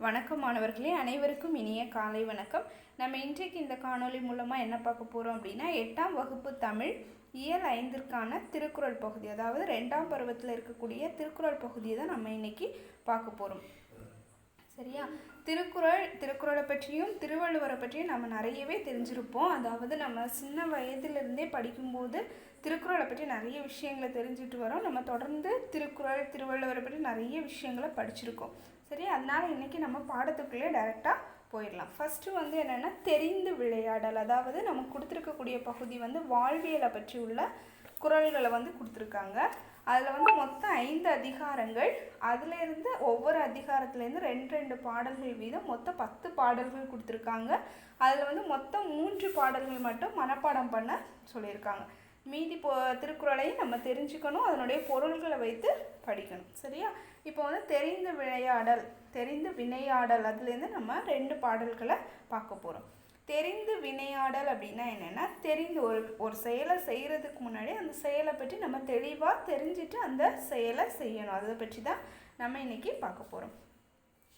வணக்கம் மாணவர்களே அனைவருக்கும் இனிய காலை வணக்கம். நம்ம இன்றைக்கு இந்த காணொளி மூலமாக என்ன பார்க்க போகிறோம் அப்படின்னா எட்டாம் வகுப்பு தமிழ் இயல் ஐந்திற்கான திருக்குறள் பகுதி அதாவது ரெண்டாம் பருவத்தில் இருக்கக்கூடிய திருக்குறள் பகுதியை தான் நம்ம இன்னைக்கு பார்க்க போகிறோம் சரியா? திருக்குறள் திருக்குறளை பற்றியும் திருவள்ளுவரை பற்றியும் நம்ம நிறையவே தெரிஞ்சிருப்போம். அதாவது நம்ம சின்ன வயதிலிருந்தே படிக்கும்போது திருக்குறளை பற்றி நிறைய விஷயங்களை தெரிஞ்சுட்டு வரோம். நம்ம தொடர்ந்து திருக்குறள் திருவள்ளுவரை பற்றி நிறைய விஷயங்களை படிச்சிருக்கோம். சரி அதனால இன்றைக்கி நம்ம பாடத்துக்குள்ளே டைரெக்டாக போயிடலாம். ஃபஸ்ட்டு வந்து என்னென்னா தெரிந்து விளையாடல். அதாவது நமக்கு கொடுத்துருக்கக்கூடிய பகுதி வந்து வாழ்வியலை பற்றி உள்ள குறள்களை வந்து கொடுத்துருக்காங்க. அதில் வந்து மொத்தம் ஐந்து அதிகாரங்கள் அதுலேருந்து ஒவ்வொரு அதிகாரத்துலேருந்து ரெண்டு ரெண்டு பாடல்கள் வீதம் மொத்தம் பத்து பாடல்கள் கொடுத்துருக்காங்க. அதில் வந்து மொத்தம் மூன்று பாடல்கள் மட்டும் மனப்பாடம் பண்ண சொல்லியிருக்காங்க. மீதி போ திருக்குறளையும் நம்ம தெரிஞ்சுக்கணும். அதனுடைய பொருள்களை வைத்து படிக்கணும். சரியா? இப்போ வந்து தெரிந்து விளையாடல் தெரிந்து வினையாடல் அதுலேருந்து நம்ம ரெண்டு பாடல்களை பார்க்க போகிறோம் தெரிந்து வினையாடல் அப்படின்னா என்னென்னா தெரிந்து ஒரு ஒரு செயலை செய்கிறதுக்கு முன்னாடி அந்த செயலை பற்றி நம்ம தெளிவாக தெரிஞ்சுட்டு அந்த செயலை செய்யணும். அதை பற்றி தான் நம்ம இன்றைக்கி பார்க்க போகிறோம்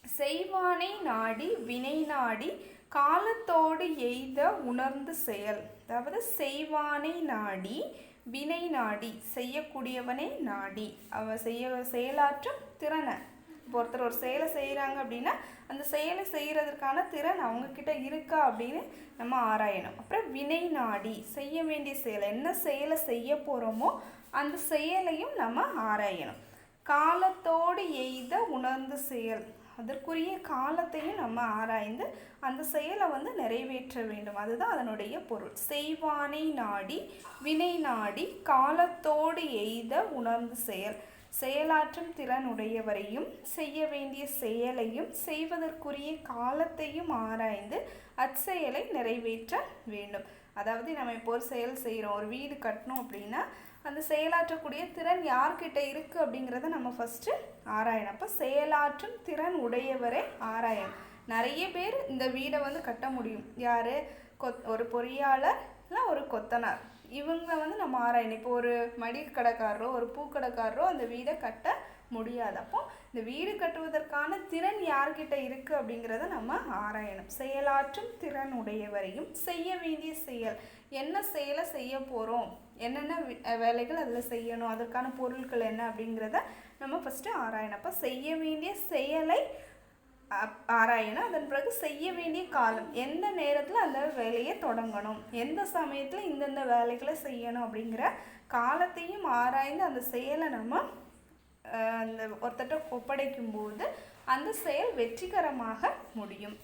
செய்வானை நாடி வினை நாடி காலத்தோடு எய்த உணர்ந்து செயல். அதாவது செய்வானை நாடி வினை நாடி செய்யக்கூடியவனை நாடி. அவ செய்ய செயலாற்றும் திறனை. இப்போ ஒருத்தர் ஒரு செயலை செய்கிறாங்க அப்படின்னா அந்த செயலை செய்கிறதுக்கான திறன் அவங்கக்கிட்ட இருக்கா அப்படின்னு நம்ம ஆராயணும். அப்புறம் வினை நாடி செய்ய வேண்டிய செயலை என்ன செயலை செய்ய போகிறோமோ அந்த செயலையும் நம்ம ஆராயணும். காலத்தோடு எய்த உணர்ந்து செயல். அதற்குரிய காலத்தையும் நம்ம ஆராய்ந்து அந்த செயலை வந்து நிறைவேற்ற வேண்டும். அதுதான் அதனுடைய பொருள். செய்வானை நாடி வினை நாடி காலத்தோடு எய்த உணர்ந்து செயல். செயலாற்றும் திறன் உடையவரையும் செய்ய வேண்டிய செயலையும் செய்வதற்குரிய காலத்தையும் ஆராய்ந்து அச்செயலை நிறைவேற்ற வேண்டும். அதாவது நம்ம இப்போ ஒரு செயல் செய்கிறோம் ஒரு வீடு கட்டணும் அப்படின்னா அந்த செயலாற்றக்கூடிய திறன் யார்கிட்ட இருக்குது அப்படிங்கிறத நம்ம ஃபஸ்ட்டு ஆராயணும். அப்போ செயலாற்றும் திறன் உடையவரே ஆராயணும் நிறைய பேர் இந்த வீடை வந்து கட்ட முடியும். யார்? கொத் ஒரு பொறியாளர் இல்லை ஒரு கொத்தனார். இவங்க வந்து நம்ம ஆராயணும். இப்போ ஒரு மடிக்கடைக்காரரோ ஒரு பூக்கடைக்காரரோ அந்த வீடை கட்ட முடியாது. அப்போ இந்த வீடு கட்டுவதற்கான திறன் யார்கிட்ட இருக்குது அப்படிங்கிறத நம்ம ஆராயணும். செயலாற்றும் திறன் உடையவரையும் செய்ய வேண்டிய செயல். என்ன செயலை செய்ய போகிறோம் என்னென்ன வேலைகள் அதில் செய்யணும் அதற்கான பொருட்கள் என்ன அப்படிங்கிறத நம்ம ஃபஸ்ட்டு ஆராயணும். அப்போ செய்ய வேண்டிய செயலை அப்- ஆராயணும். அதன் பிறகு செய்ய வேண்டிய காலம். எந்த நேரத்தில் அந்த வேலையை தொடங்கணும்? எந்த சமயத்தில் இந்தந்த வேலைகளை செய்யணும் அப்படிங்கிற காலத்தையும் ஆராய்ந்து அந்த செயலை நம்ம அந்த ஒருத்தட்ட ஒப்படைக்கும் போது அந்த செயல் வெற்றிகரமாக முடியும்.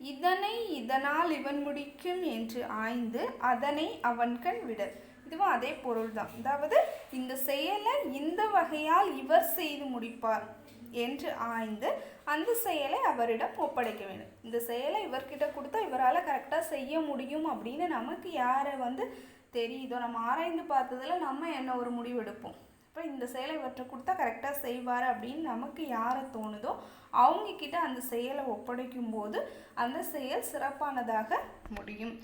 இதனை இதனால் இவன் முடிக்கும் என்று ஆய்ந்து அதனை அவன்கண் விடல். இதுவும் அதே பொருள் தான் அதாவது இந்த செயலை இந்த வகையால் இவர் செய்து முடிப்பார் என்று ஆய்ந்து அந்த செயலை அவரிடம் ஒப்படைக்க வேண்டும். இந்த செயலை இவர்கிட்ட கொடுத்தா இவரால் கரெக்டாக செய்ய முடியும் அப்படின்னு நமக்கு யாரை வந்து தெரியுதோ நம்ம ஆராய்ந்து பார்த்ததில் நம்ம என்ன ஒரு முடிவெடுப்போம்? இப்போ இந்த செயலை இவற்றை கொடுத்தா கரெக்டாக செய்வார் அப்படின்னு நமக்கு யாரை தோணுதோ அவங்கக்கிட்ட அந்த செயலை ஒப்படைக்கும் போது அந்த செயல் சிறப்பானதாக முடியும்.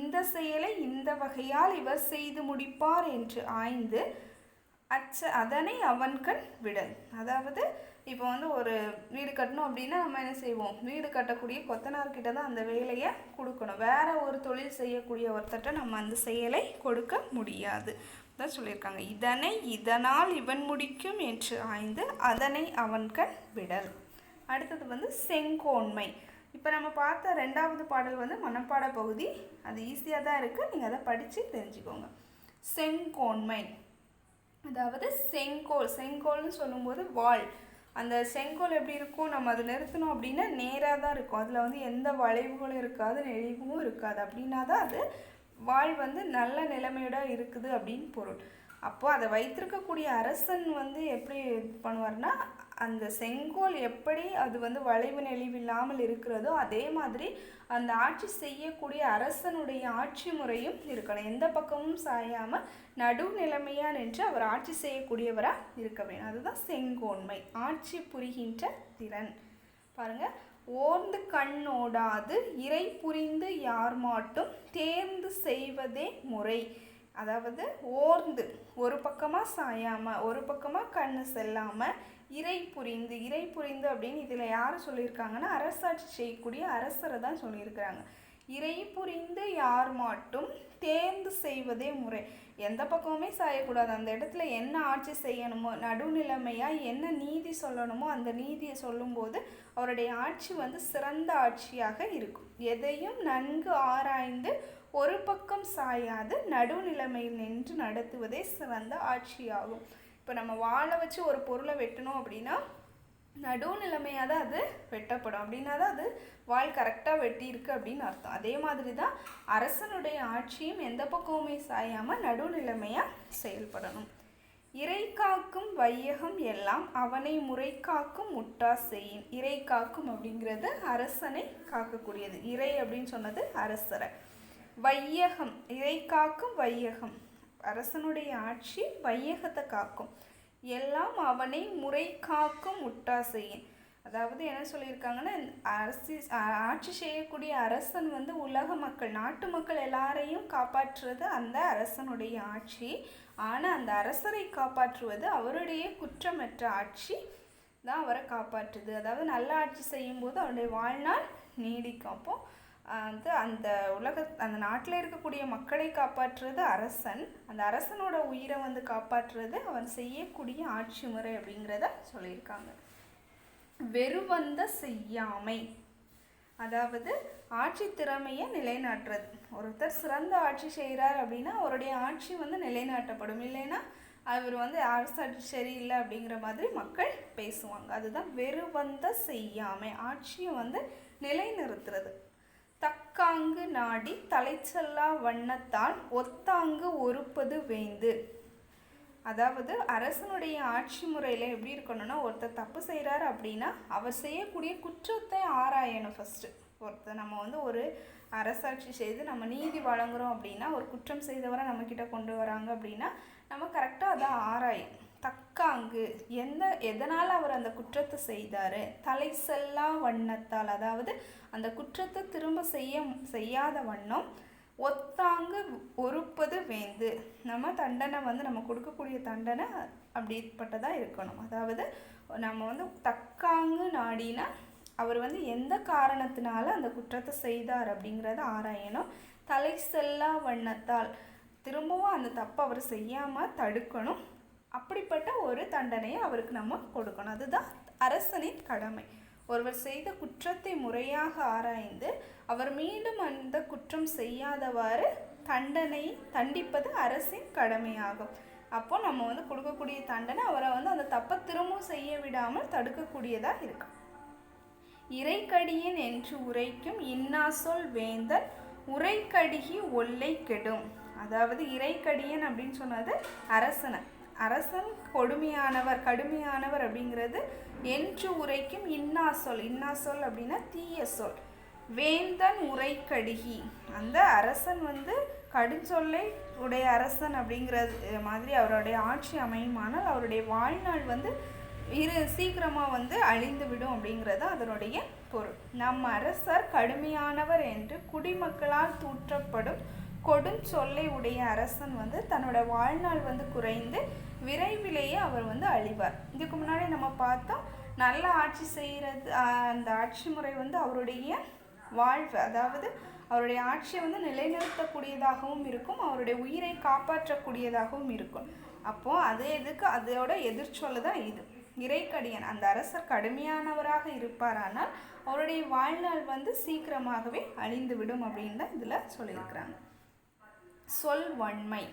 இந்த செயலை இந்த வகையால் இவர் செய்து முடிப்பார் என்று ஆய்ந்து அச்ச அதனை அவன்கண் விடல். அதாவது இப்போ வந்து ஒரு வீடு கட்டணும் அப்படின்னா நம்ம என்ன செய்வோம்? வீடு கட்டக்கூடிய கொத்தனார்கிட்ட தான் அந்த வேலையை கொடுக்கணும். வேற ஒரு தொழில் செய்யக்கூடிய ஒருத்தர்கிட்ட நம்ம அந்த செயலை கொடுக்க முடியாது. தான் சொல்லியிருக்காங்க. இதனை இதனால் இவன் முடிக்கும் என்று ஆய்ந்து அதனை அவன்கண் விடல். அடுத்தது வந்து செங்கோன்மை. இப்போ நம்ம பார்த்த ரெண்டாவது பாடல் வந்து மனப்பாட பகுதி. அது ஈஸியாக தான் இருக்குது நீங்கள் அதை படித்து தெரிஞ்சுக்கோங்க. செங்கோன்மை. அதாவது செங்கோல். செங்கோல்னு சொல்லும்போது வாள் அந்த செங்கோல் எப்படி இருக்கும்? நம்ம அதை நிறுத்தணும் அப்படின்னா நேராக தான் இருக்கும். அதில் வந்து எந்த வளைவுகளும் இருக்காது நெளிவும் இருக்காது. அப்படின்னா தான் அது வாழ் வந்து நல்ல நிலைமையோட இருக்குது அப்படின்னு பொருள். அப்போது அதை வைத்திருக்கக்கூடிய அரசன் வந்து எப்படி இது பண்ணுவார்னா அந்த செங்கோல் எப்படி அது வந்து வளைவு நெளிவு இல்லாமல் இருக்கிறதோ அதே மாதிரி அந்த ஆட்சி செய்யக்கூடிய அரசனுடைய ஆட்சி முறையும் இருக்கணும். எந்த பக்கமும் சாயாமல் நடு நிலைமையாக நின்று அவர் ஆட்சி செய்யக்கூடியவராக இருக்க வேண்டும். அதுதான் செங்கோன்மை. ஆட்சி புரிகின்ற திறன். பாருங்கள் ஓர்ந்து கண்ணோடாது இறை புரிந்து யார் மாட்டும் தேர்ந்து செய்வதே முறை. அதாவது ஓர்ந்து ஒரு பக்கமாக சாயாமல் ஒரு பக்கமாக கண்ணு செல்லாமல் இறை புரிந்து இறை புரிந்து அப்படின்னு இதில் யார் சொல்லியிருக்காங்கன்னா அரசாட்சி செய்யக்கூடிய அரசரை தான் சொல்லியிருக்கிறாங்க. இறை புரிந்து யார் மாட்டும் தேர்ந்து செய்வதே முறை. எந்த பக்கமுமே சாயக்கூடாது. அந்த இடத்துல என்ன ஆட்சி செய்யணுமோ நடுநிலைமையாக என்ன நீதி சொல்லணுமோ அந்த நீதியை சொல்லும்போது அவருடைய ஆட்சி வந்து சிறந்த ஆட்சியாக இருக்கும். எதையும் நன்கு ஆராய்ந்து ஒரு பக்கம் சாயாது நடுநிலைமையில் நின்று நடத்துவதே சிறந்த ஆட்சியாகும். இப்போ நம்ம வாழை வச்சு ஒரு பொருளை வெட்டணும் அப்படின்னா நடுநிலைமையாக தான் அது வெட்டப்படும். அப்படின்னா தான் அது வால் கரெக்டாக வெட்டியிருக்கு அப்படின்னு அர்த்தம். அதே மாதிரி தான் அரசனுடைய ஆட்சியும் எந்த பக்கமுமே சாயாமல் நடுநிலைமையாக செயல்படணும். இறை காக்கும் வையகம் எல்லாம் அவனை முறை காக்கும் முட்டா செய்யின் இறை காக்கும் அப்படிங்கிறது அரசனை காக்கக்கூடியது. இறை அப்படின்னு சொன்னது அரசரை. வையகம் இறை காக்கும் வையகம். அரசனுடைய ஆட்சி வையகத்தை காக்கும். எல்லாம் அவனை முறை காக்கும் உட்டாசையின் அதாவது என்ன சொல்லியிருக்காங்கன்னா அரசி ஆட்சி செய்யக்கூடிய அரசன் வந்து உலக மக்கள் நாட்டு மக்கள் எல்லாரையும் காப்பாற்றுறது அந்த அரசனுடைய ஆட்சி. ஆனால் அந்த அரசரை காப்பாற்றுவது அவருடைய குற்றமற்ற ஆட்சி தான் அவரை காப்பாற்றுது. அதாவது நல்ல ஆட்சி செய்யும்போது அவருடைய வாழ்நாள் நீடிக்கும். அப்போது வந்து அந்த உலக அந்த நாட்டில் இருக்கக்கூடிய மக்களை காப்பாற்றுறது அரசன். அந்த அரசனோட உயிரை வந்து காப்பாற்றுறது அவன் செய்யக்கூடிய ஆட்சி முறை அப்படிங்கிறத சொல்லியிருக்காங்க. வெறுவந்த செய்யாமை. அதாவது ஆட்சி திறமையை நிலைநாட்டுறது. ஒருத்தர் சிறந்த ஆட்சி செய்கிறார் அப்படின்னா அவருடைய ஆட்சி வந்து நிலைநாட்டப்படும். இல்லைன்னா அவர் வந்து அரசாட்சி சரியில்லை அப்படிங்கிற மாதிரி மக்கள் பேசுவாங்க. அதுதான் வெறுவந்த செய்யாமை. ஆட்சியை வந்து நிலைநிறுத்துறது. நாடி தலைச்சல்லா வண்ணத்தால் ஒத்தாங்கு ஒருப்பது வேந்து அதாவது அரசனுடைய ஆட்சி முறையில் எப்படி இருக்கணும்னா ஒருத்தர் தப்பு செய்கிறாரு அப்படின்னா அவர் செய்யக்கூடிய குற்றத்தை ஆராயணும் ஃபஸ்ட்டு ஒருத்தர் நம்ம வந்து ஒரு அரசாட்சி செய்து நம்ம நீதி வழங்குறோம் அப்படின்னா ஒரு குற்றம் செய்தவரை நம்மக்கிட்ட கொண்டு வராங்க அப்படின்னா நம்ம கரெக்டாக அதை ஆராயும். அக்காங்கு எந்த எதனால் அவர் அந்த குற்றத்தை செய்தார்? தலை செல்லா வண்ணத்தால் அதாவது அந்த குற்றத்தை திரும்ப செய்ய செய்யாத வண்ணம் ஒத்தாங்கு ஒருப்பது வேந்து. நம்ம தண்டனை வந்து நம்ம கொடுக்கக்கூடிய தண்டனை அப்படிப்பட்டதாக இருக்கணும். அதாவது நம்ம வந்து தக்காங்கு நாடினா அவர் வந்து எந்த காரணத்தினால அந்த குற்றத்தை செய்தார் அப்படிங்கிறத ஆராயணும். தலை செல்லா வண்ணத்தால் திரும்பவும் அந்த தப்பை அவர் செய்யாமல் தடுக்கணும். அப்படிப்பட்ட ஒரு தண்டனையை அவருக்கு நம்ம கொடுக்கணும். அதுதான் அரசனின் கடமை. ஒருவர் செய்த குற்றத்தை முறையாக ஆராய்ந்து அவர் மீண்டும் அந்த குற்றம் செய்யாதவாறு தண்டனை தண்டிப்பது அரசின் கடமையாகும். அப்போ நம்ம வந்து கொடுக்கக்கூடிய தண்டனை அவரை வந்து அந்த தப்பை திரும்பவும் செய்ய விடாமல் தடுக்கக்கூடியதாக இருக்கும். இறைக்கடியன் என்று உரைக்கும் இன்னா சொல் வேந்தன் உரைக்கடிகி ஒல்லை கெடும். அதாவது இறைக்கடியன் அப்படின்னு சொன்னது அரசனை. அரசன் கொடுமையானவர் கடுமையானவர் அப்படிங்கிறது என்று உரைக்கும் இன்னா சொல் இன்னா சொல் அப்படின்னா தீய சொல். வேந்தன் உரைக்கடுகி. அந்த அரசன் வந்து கடுஞ்சொல்லை உடைய அரசன் அப்படிங்கிறது மாதிரி அவருடைய ஆட்சி அமையுமானால் அவருடைய வாழ்நாள் வந்து இரு சீக்கிரமாக வந்து அழிந்து விடும் அப்படிங்கிறது அதனுடைய பொருள். நம் அரசர் கடுமையானவர் என்று குடிமக்களால் தூற்றப்படும் கொடும் சொல்லை உடைய அரசன் வந்து தன்னோட வாழ்நாள் வந்து குறைந்து விரைவிலேயே அவர் வந்து அழிவார். இதுக்கு முன்னாடி நம்ம பார்த்தோம் நல்ல ஆட்சி செய்கிறது அந்த ஆட்சி முறை வந்து அவருடைய வாழ்வு அதாவது அவருடைய ஆட்சியை வந்து நிலைநிறுத்தக்கூடியதாகவும் இருக்கும் அவருடைய உயிரை காப்பாற்றக்கூடியதாகவும் இருக்கும். அப்போது அது எதுக்கு அதோட எதிர்ச்சொல்லு தான் இது. இறைக்கடியன் அந்த அரசர் கடுமையானவராக இருப்பாரானால் அவருடைய வாழ்நாள் வந்து சீக்கிரமாகவே அழிந்து விடும் அப்படின்னு தான் இதில் சொல்லியிருக்கிறாங்க. சொல் வன்மை.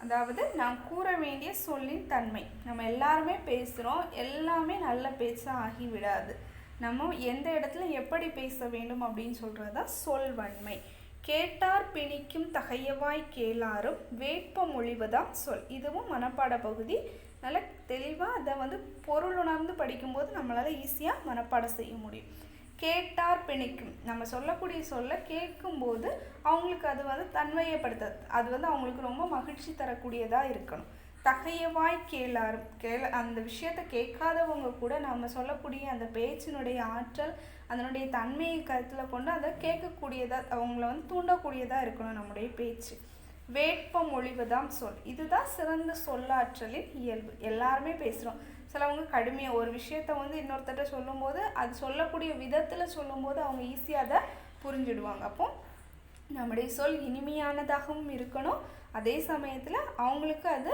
அதாவது நாம் கூற வேண்டிய சொல்லின் தன்மை. நம்ம எல்லாருமே பேசுகிறோம் எல்லாமே நல்ல பேச்சாக ஆகிவிடாது. நம்ம எந்த இடத்துல எப்படி பேச வேண்டும் அப்படின்னு சொல்கிறது தான் சொல் வன்மை. கேட்டார் பிணிக்கும் தகையவாய் கேளாரும் வேட்ப மொழிவதான் சொல். இதுவும் மனப்பாட பகுதி. நல்ல தெளிவாக அதை வந்து பொருள் உணர்ந்து படிக்கும்போது நம்மளால் ஈஸியாக மனப்பாடம் செய்ய முடியும். கேட்டார் பிணைக்கும். நம்ம சொல்லக்கூடிய சொல்ல கேட்கும்போது அவங்களுக்கு அது வந்து தன்மையப்படுத்த அது வந்து அவங்களுக்கு ரொம்ப மகிழ்ச்சி தரக்கூடியதாக இருக்கணும். தகையவாய் கேளாரும். கேள அந்த விஷயத்தை கேட்காதவங்க கூட நம்ம சொல்லக்கூடிய அந்த பேச்சினுடைய ஆற்றல் அதனுடைய தன்மையை கருத்தில் கொண்டு அதை கேட்கக்கூடியதாக அவங்கள வந்து தூண்டக்கூடியதாக இருக்கணும் நம்முடைய பேச்சு. வேட்ப மொழிவுதான் சொல். இதுதான் சிறந்த சொல்லாற்றலின் இயல்பு. எல்லாருமே பேசுகிறோம் சிலவங்க கடுமையாக ஒரு விஷயத்த வந்து இன்னொருத்தட்ட சொல்லும்போது அது சொல்லக்கூடிய விதத்தில் சொல்லும்போது அவங்க ஈஸியாக அதை புரிஞ்சிடுவாங்க. அப்போ நம்முடைய சொல் இனிமையானதாகவும் இருக்கணும். அதே சமயத்தில் அவங்களுக்கு அது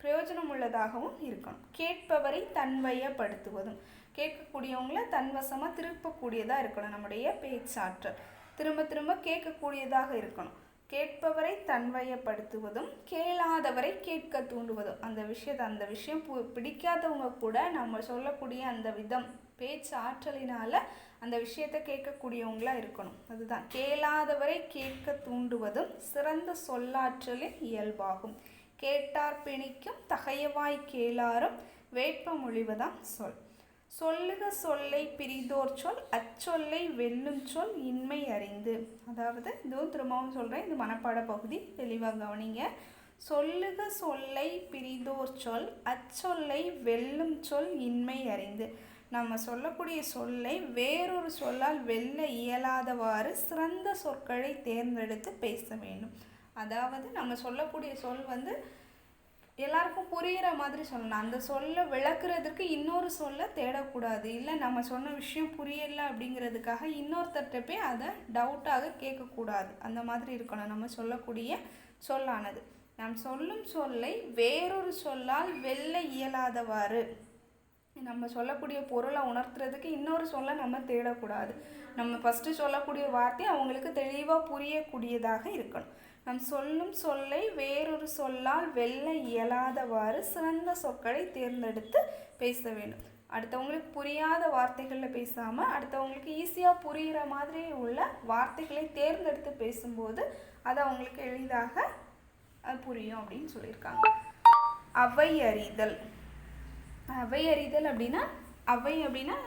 பிரயோஜனம் உள்ளதாகவும் இருக்கணும். கேட்பவரை தன்வயப்படுத்துவதும். கேட்கக்கூடியவங்கள தன்வசமாக திருப்பக்கூடியதாக இருக்கணும். நம்முடைய பேச்சாற்றல். திரும்ப திரும்ப கேட்கக்கூடியதாக இருக்கணும். கேட்பவரை தன்வயப்படுத்துவதும் கேளாதவரை கேட்க தூண்டுவதும். அந்த விஷயத்தை அந்த விஷயம் பு பிடிக்காதவங்க கூட நம்ம சொல்லக்கூடிய அந்த விதம் பேச்சு ஆற்றலினால அந்த விஷயத்தை கேட்கக்கூடியவங்களா இருக்கணும். அதுதான். கேளாதவரை கேட்க தூண்டுவதும் சிறந்த சொல்லாற்றலின் இயல்பாகும். கேட்டார் பிணிக்கும் தகையவாய் கேளாரும் வேட்பமொழிவதாம் சொல். சொல்லுக சொல்லை பிரிதோர் சொல் அச்சொல்லை வெல்லும் சொல் இன்மை அறிந்து. அதாவது இதுவும் திரும்பவும் சொல்கிறேன் இது மனப்பாட பகுதி தெளிவாக கவனிங்க. சொல்லுக சொல்லை பிரிதோர் சொல் அச்சொல்லை வெல்லும் சொல் இன்மை அறிந்து. நம்ம சொல்லக்கூடிய சொல்லை வேறொரு சொல்லால் வெல்ல இயலாதவாறு சிறந்த சொற்களை தேர்ந்தெடுத்து பேச வேண்டும். அதாவது நம்ம சொல்லக்கூடிய சொல் வந்து எல்லாருக்கும் புரிகிற மாதிரி சொல்லணும். அந்த சொல்லை விளக்குறதுக்கு இன்னொரு சொல்ல தேடக்கூடாது. இல்லை நம்ம சொன்ன விஷயம் புரியலை அப்படிங்கிறதுக்காக இன்னொருத்தர்கிட்ட போய் அதை டவுட்டாக கேட்கக்கூடாது. அந்த மாதிரி இருக்கணும். நம்ம சொல்லக்கூடிய சொல்லானது. நாம் சொல்லும் சொல்லை வேறொரு சொல்லால் வெல்ல இயலாதவாறு. நம்ம சொல்லக்கூடிய பொருளை உணர்த்துறதுக்கு இன்னொரு சொல்ல நம்ம தேடக்கூடாது. நம்ம ஃபஸ்ட்டு சொல்லக்கூடிய வார்த்தை அவங்களுக்கு தெளிவாக புரியக்கூடியதாக இருக்கணும். நம் சொல்லும் சொல்லை வேறொரு சொல்லால் வெல்ல இயலாதவாறு சிறந்த சொற்களை தேர்ந்தெடுத்து பேச வேண்டும். அடுத்தவங்களுக்கு புரியாத வார்த்தைகளில் பேசாமல் அடுத்தவங்களுக்கு ஈஸியாக புரிகிற மாதிரி உள்ள வார்த்தைகளை தேர்ந்தெடுத்து பேசும்போது அது அவங்களுக்கு எளிதாக புரியும் அப்படின்னு சொல்லியிருக்காங்க. அவை அறிதல் அவை அறிதல் அப்படின்னா அவை அப்படின்னா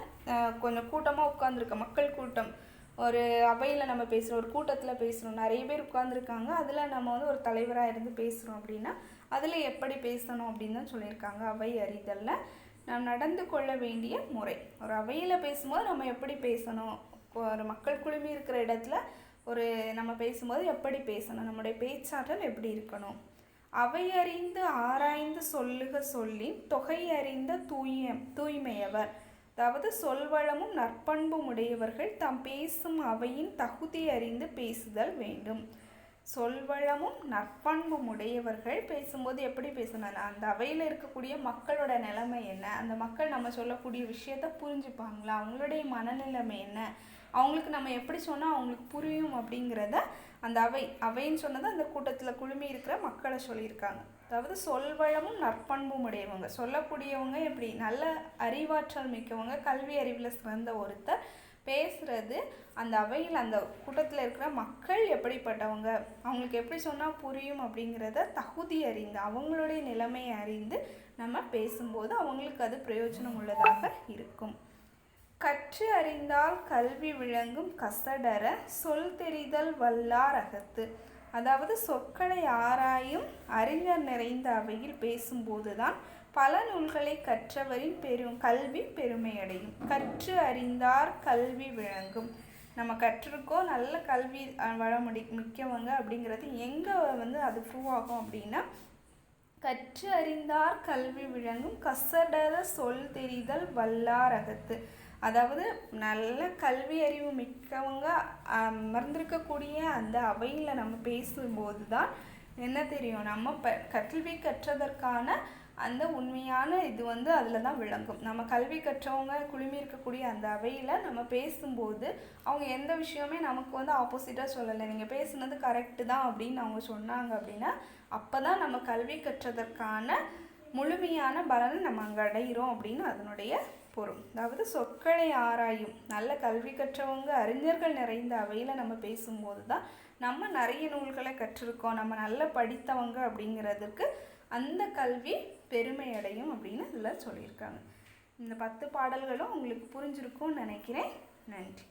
கொஞ்சம் கூட்டமாக உட்காந்துருக்க மக்கள் கூட்டம். ஒரு அவையில் நம்ம பேசுகிறோம் ஒரு கூட்டத்தில் பேசுகிறோம் நிறைய பேர் உட்காந்துருக்காங்க அதில் நம்ம வந்து ஒரு தலைவராக இருந்து பேசுகிறோம் அப்படின்னா அதில் எப்படி பேசணும் அப்படின்னு தான் சொல்லியிருக்காங்க அவை அறிதலில். நாம் நடந்து கொள்ள வேண்டிய முறை. ஒரு அவையில் பேசும்போது நம்ம எப்படி பேசணும்? ஒரு மக்கள் குழுமி இருக்கிற இடத்துல ஒரு நம்ம பேசும்போது எப்படி பேசணும்? நம்முடைய பேச்சாற்றல் எப்படி இருக்கணும்? அவையறிந்து ஆராய்ந்து சொல்லுக சொல்லி தொகையறிந்த தூய தூய்மையவர். அதாவது சொல்வளமும் நற்பண்பும் உடையவர்கள் தாம் பேசும் அவையின் தகுதி அறிந்து பேசுதல் வேண்டும். சொல்வளமும் நற்பண்பும் உடையவர்கள் பேசும்போது எப்படி பேசணும்? அந்த அவையில் இருக்கக்கூடிய மக்களோட நிலைமை என்ன? அந்த மக்கள் நம்ம சொல்லக்கூடிய விஷயத்த புரிஞ்சுப்பாங்களா? அவங்களுடைய மனநிலைமை என்ன? அவங்களுக்கு நம்ம எப்படி சொன்னால் அவங்களுக்கு புரியும் அப்படிங்கிறத அந்த அவை அவைன்னு சொன்னதை அந்த கூட்டத்தில் குழுமி இருக்கிற மக்களை சொல்லியிருக்காங்க. அதாவது சொல்வளமும் நற்பண்பும் உடையவங்க. சொல்லக்கூடியவங்க எப்படி? நல்ல அறிவாற்றல் மிக்கவங்க கல்வி அறிவில் சிறந்த ஒருத்தர் பேசுகிறது அந்த அவையில் அந்த கூட்டத்தில் இருக்கிற மக்கள் எப்படிப்பட்டவங்க? அவங்களுக்கு எப்படி சொன்னால் புரியும் அப்படிங்கிறத தகுதி அறிந்து அவங்களுடைய நிலைமையை அறிந்து நம்ம பேசும்போது அவங்களுக்கு அது பிரயோஜனம் உள்ளதாக இருக்கும். கற்று அறிந்தால் கல்வி விளங்கும் கசடர சொல் தெரிதல் வல்லார் அகத்து அதாவது சொற்களை ஆராயும் அறிஞர் நிறைந்த அவையில் பேசும்போதுதான் பல நூல்களை கற்றவரின் பெரும் கல்வி பெருமையடையும். கற்று அறிந்தார் கல்வி விளங்கும். நம்ம கற்றிருக்கோம் நல்ல கல்வி அஹ், வளமுடி மிக்கவங்க அப்படிங்கிறது எங்கே வந்து அது ப்ரூவ் ஆகும் அப்படின்னா கற்று அறிந்தார் கல்வி விளங்கும் கசடர சொல் தெரிதல் வல்லாரகத்து அதாவது நல்ல கல்வி அறிவு மிக்கவங்க அமர்ந்திருக்கக்கூடிய அந்த அவையில் நம்ம பேசும்போது தான் என்ன தெரியும்? நம்ம ப கல்வி கற்றதற்கான அந்த உண்மையான இது வந்து அதில் தான் விளங்கும். நம்ம கல்வி கற்றவங்க குழுமி இருக்கக்கூடிய அந்த அவையில் நம்ம பேசும்போது அவங்க எந்த விஷயமே நமக்கு வந்து ஆப்போசிட்டாக சொல்லலை. நீங்கள் பேசுனது கரெக்டு தான் அப்படின்னு அவங்க சொன்னாங்க அப்படின்னா அப்போ தான் நம்ம கல்வி கற்றதற்கான முழுமையான பலனை நம்ம அங்கே அடைகிறோம் அப்படின்னு அதனுடைய பொருள் அதாவது சொற்களை ஆராயும். நல்ல கல்வி கற்றவங்க அறிஞர்கள் நிறைந்த அவையில் நம்ம பேசும்போது தான் நம்ம நிறைய நூல்களை கற்றிருக்கோம். நம்ம நல்லா படித்தவங்க அப்படிங்கிறதுக்கு அந்த கல்வி பெருமை அடையும் அப்படின்னு இதில் சொல்லியிருக்காங்க. இந்த பத்து பாடல்களும் உங்களுக்கு புரிஞ்சிருக்கும்னு நினைக்கிறேன். நன்றி.